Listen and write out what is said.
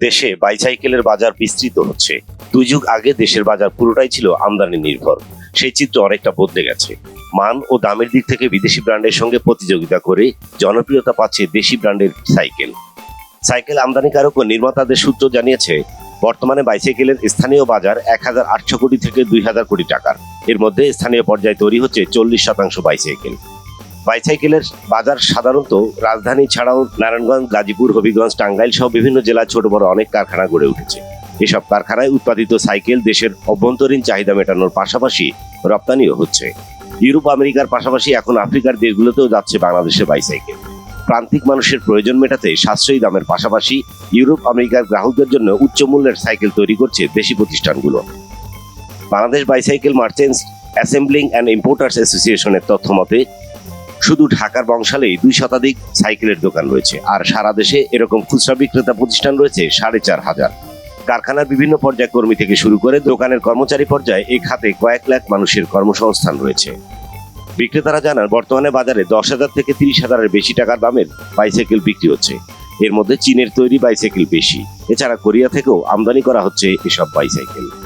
দেশে বাইসাইকেলের বাজার বিস্তৃত হচ্ছে। দুই যুগ আগে দেশের বাজার পুরোটাই ছিল আমদানি নির্ভর। সেই চিত্র অনেকটা বদলে গেছে। মান ও দামের দিক থেকে বিদেশি ব্র্যান্ডের সঙ্গে প্রতিযোগিতা করে জনপ্রিয়তা পাচ্ছে দেশি ব্র্যান্ডের সাইকেল। সাইকেল আমদানিকারক ও নির্মাতাদের সূত্র জানিয়েছে, বর্তমানে বাইসাইকেলের স্থানীয় বাজার এক হাজার আটশো কোটি থেকে দুই হাজার কোটি টাকার। এর মধ্যে স্থানীয় পর্যায়ে তৈরি হচ্ছে চল্লিশ শতাংশ বাইসাইকেল। বাইসাইকেলের বাজার সাধারণত রাজধানী ছাড়াও নারায়ণগঞ্জ, গাজীপুর, হবিগঞ্জ, টাঙ্গাইল সহ বিভিন্ন জেলায় ছোট বড় অনেক কারখানা গড়ে উঠেছে। এসব কারখানায় উৎপাদিত সাইকেল দেশের অভ্যন্তরীণ চাহিদা মেটানোর পাশাপাশি রপ্তানিও হচ্ছে। ইউরোপ, আমেরিকার পাশাপাশি এখন আফ্রিকার দেশগুলোতেও যাচ্ছে বাংলাদেশের বাইসাইকেল। প্রান্তিক মানুষের প্রয়োজন মেটাতে সাশ্রয়ী দামের পাশাপাশি ইউরোপ, আমেরিকার গ্রাহকদের জন্য উচ্চ মূল্যের সাইকেল তৈরি করছে দেশি প্রতিষ্ঠানগুলো। Bangladesh bicycle merchants assembling and importers অ্যাসোসিয়েশনের তথ্য মতে শুধু ঢাকার বংশালেই দুই শতাধিক সাইকেলের দোকান রয়েছে। আর সারা দেশে এরকম খুচরা বিক্রেতা প্রতিষ্ঠান রয়েছে সাড়ে চার হাজার। কারখানার বিভিন্ন পর্যায় কর্মী থেকে শুরু করে দোকানের কর্মচারী পর্যায়ে এই খাতে কয়েক লাখ মানুষের কর্মসংস্থান রয়েছে। বিক্রেতারা জানান, বর্তমানে বাজারে দশ হাজার থেকে তিরিশ হাজারের বেশি টাকার দামের বাইসাইকেল বিক্রি হচ্ছে। এর মধ্যে চীনের তৈরি বাইসাইকেল বেশি। এছাড়া কোরিয়া থেকেও আমদানি করা হচ্ছে এসব বাইসাইকেল।